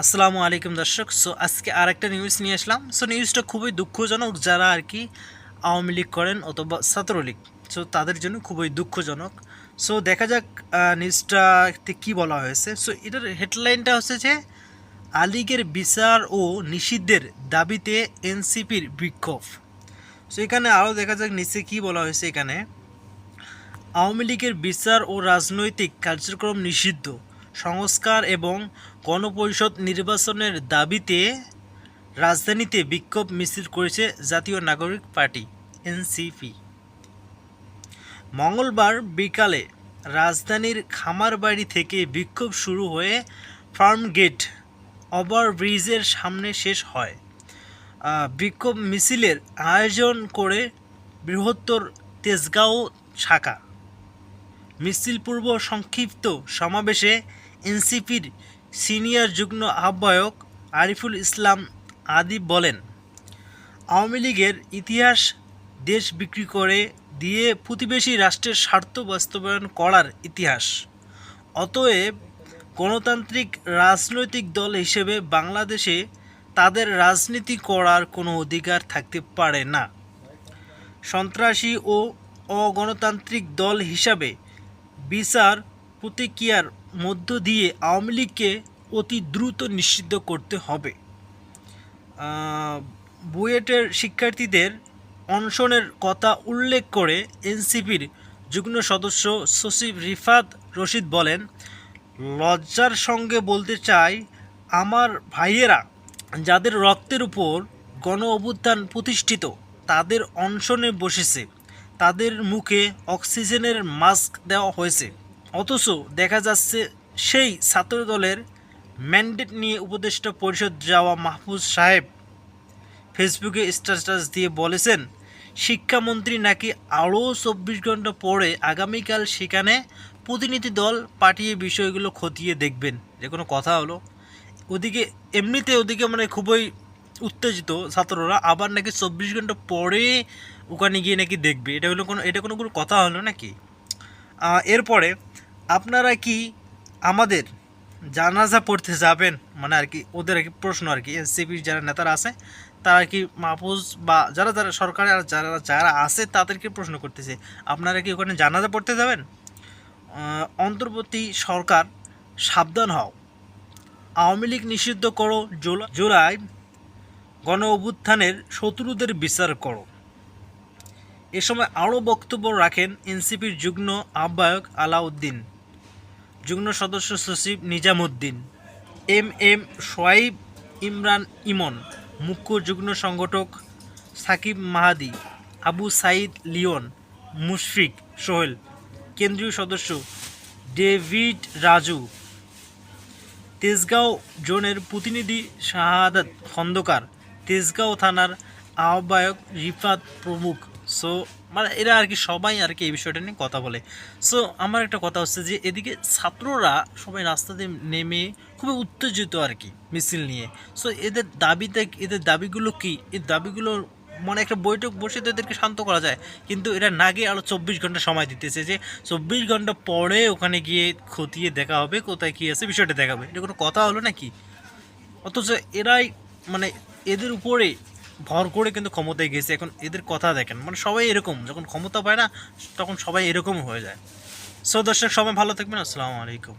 আসসালামু আলাইকুম দর্শক। সো আজকে আরেকটা নিউজ নিয়ে আসলাম। সো নিউজটা খুবই দুঃখজনক যারা আর কি আওয়ামী লীগ করেন অথবা ছাত্রলীগ। সো তাদের জন্য খুবই দুঃখজনক। সো দেখা যাক নিউজটাতে কী বলা হয়েছে। সো এটার হেডলাইনটা হচ্ছে যে, আলিগের বিচার ও নিষিদ্ধের দাবিতে এনসিপির বিক্ষোভ। সো এখানে আরও দেখা যাক নিচে কী বলা হয়েছে এখানে। আওয়ামী লীগের বিচার ও রাজনৈতিক কার্যক্রম নিষিদ্ধ। সংস্কার এবং গণপরিষদ নির্বাচনের দাবিতে রাজধানীতে বিক্ষোভ মিছিল করেছে জাতীয় নাগরিক পার্টি, এনসিপি। মঙ্গলবার বিকালে রাজধানীর খামারবাড়ি থেকে বিক্ষোভ শুরু হয়ে ফার্মগেট ওভারব্রিজের সামনে শেষ হয়। বিক্ষোভ মিছিলের আয়োজন করে বৃহত্তর তেজগাঁও শাখা। মিছিল পূর্ব সংক্ষিপ্ত সমাবেশে এনসিপির সিনিয়র যুগ্ম আহ্বায়ক আরিফুল ইসলাম আদিব বলেন, আওয়ামী লীগের ইতিহাস দেশ বিক্রি করে দিয়ে প্রতিবেশী রাষ্ট্রের স্বার্থ বাস্তবায়ন করার ইতিহাস। অতএব গণতান্ত্রিক রাজনৈতিক দল হিসেবে বাংলাদেশে তাদের রাজনীতি করার কোনো অধিকার থাকতে পারে না। সন্ত্রাসী ও অগণতান্ত্রিক দল হিসাবে বিচার প্রতিক্রিয়ার মধ্য দিয়ে আওয়ামী লীগকে অতি দ্রুত নিষিদ্ধ করতে হবে। বুয়েটের শিক্ষার্থীদের অনশনের কথা উল্লেখ করে এনসিপির যুগ্ম সদস্য সচিব রিফাত রশিদ বলেন, লজ্জার সঙ্গে বলতে চাই, আমার ভাইয়েরা যাদের রক্তের উপর গণ অভ্যুত্থান প্রতিষ্ঠিত, তাদের অনশনে বসেছে। তাদের মুখে অক্সিজেনের মাস্ক দেওয়া হয়েছে। অথচ দেখা যাচ্ছে সেই ছাত্রদলের ম্যান্ডেট নিয়ে উপদেষ্টা পরিষদ যাওয়া মাহফুজ সাহেব ফেসবুকে স্ট্যাটাস দিয়ে বলেছেন, শিক্ষামন্ত্রী নাকি আরও চব্বিশ ঘণ্টা পরে আগামীকাল সেখানে প্রতিনিধি দল পাঠিয়ে বিষয়গুলো খতিয়ে দেখবেন। যে কোনো কথা হলো। ওদিকে এমনিতে ওদিকে মানে খুবই উত্তেজিত ছাত্ররা, আবার নাকি চব্বিশ ঘণ্টা পরে ওখানে গিয়ে নাকি দেখবে। এটা হলো কোনো এটা কোনো কোনো কথা হলো নাকি? এরপরে আপনারা কি আমাদের জানাজা পড়তে যাবেন? মানে আর কি ওদের আর কি প্রশ্ন আর কি, এনসিপির যারা নেতারা আছে, তারা কি মাহফুজ বা যারা যারা সরকারে আর যারা যারা আছে তাদেরকে প্রশ্ন করতেছে, আপনারা কি ওখানে জানাজা পড়তে যাবেন? অন্তর্বর্তী সরকার, সাবধান হও। আওয়ামী লীগ নিষিদ্ধ করো, জুলা- জুলাই গণ অভ্যুত্থানের শত্রুদের বিচার করো। এ সময় আরও বক্তব্য রাখেন এনসিপির যুগ্ম আহ্বায়ক আলাউদ্দিন। যুগ্ম সদস্য সচিব নিজামুদ্দিন, এম এম সোয়াইব ইমরান ইমন, মুখ্য যুগ্ম সংগঠক সাকিব মাহাদি, আবু সাইদ লিওন, মুশফিক সোহেল, কেন্দ্রীয় সদস্য ডেভিড রাজু, তেজগাঁও জোনের প্রতিনিধি শাহাদাত খন্দকার, তেজগাঁও থানার আহ্বায়ক রিফাত প্রমুখ। সো মানে এরা আর কি সবাই আর কি এই বিষয়টা নিয়ে কথা বলে। সো আমার একটা কথা হচ্ছে যে, এদিকে ছাত্ররা সবাই রাস্তাতে নেমে খুবই উত্তেজিত আর কি মিছিল নিয়ে। সো এদের দাবিতে এদের দাবিগুলো কি? এই দাবিগুলো মানে একটা বৈঠক বসে তো এদেরকে শান্ত করা যায়। কিন্তু এরা না গিয়ে আরও চব্বিশ ঘণ্টা সময় দিতেছে যে, চব্বিশ ঘণ্টা পরে ওখানে গিয়ে খতিয়ে দেখা হবে, কোথায় কী আছে বিষয়টা দেখাবে। এটা কোনো কথা হলো নাকি? অথচ এরাই মানে এদের উপরে ভর করে কিন্তু ক্ষমতায় গেছে, এখন এদের কথা দেখেন। মানে সবাই এরকম, যখন ক্ষমতা পায় না, তখন সবাই এরকম হয়ে যায়। সো দর্শক, সবাই ভালো থাকবেন, আসসালামু আলাইকুম।